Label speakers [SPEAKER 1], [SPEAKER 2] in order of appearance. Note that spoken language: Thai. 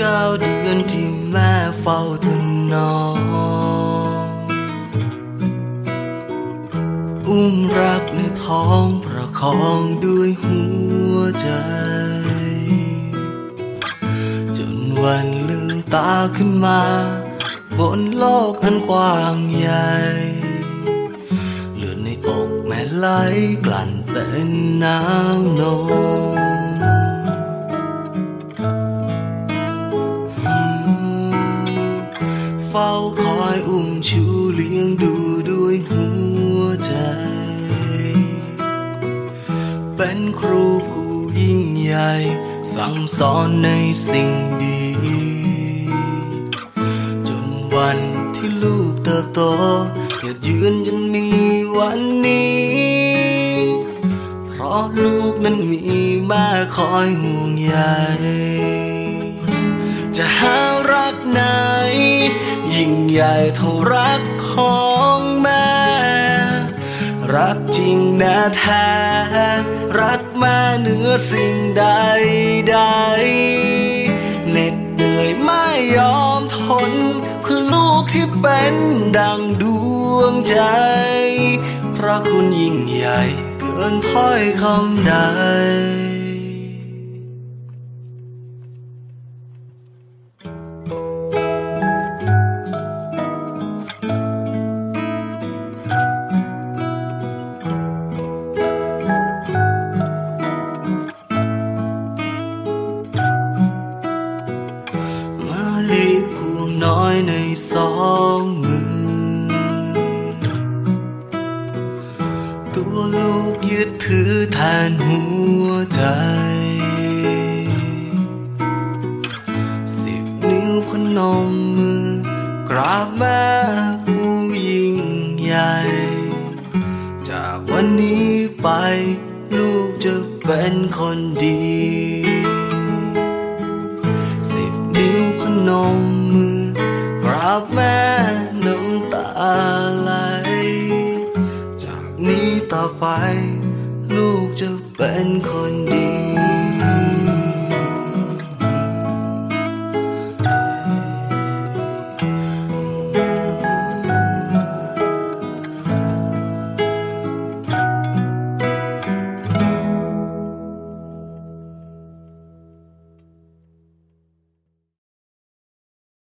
[SPEAKER 1] ก้าเดือนที่แม่เฝ้าถนอมอุ้มรักในท้องประคองด้วยหัวใจ จนวันลืมตาขึ้นมา บนโลกอันกว้างใหญ่เลือดในอกแม่ไหลกลั่นเป็นน้ำนม เลี้ยงดูด้วยหัวใจ เป็นครูผู้ยิ่งใหญ่ สั่งสอนในสิ่งดี จนวันที่ลูกเติบโตเกิดยืนจนมีวันนี้ เพราะลูกนั้นมีแม่คอยห่วงใยจะหารักไหน ยิ่งใหญ่เท่ารักของแม่ รักจริงนะแท้รักแม่เหนือสิ่งใดใดเหน็ดเหนื่อยไม่ยอมทนเพื่อลูกที่เป็นดังดวงใจ พระคุณยิ่งใหญ่เกินถ้อยคำใด สองมือ ตัวลูกยึดถือแทนหัวใจ สิบนิ้วพนมมือ กราบแม่ผู้ยิ่งใหญ่ จากวันนี้ไป ลูกจะเป็นคนดี ไหล จากนี้ต่อไป ลูกจะเป็นคนดี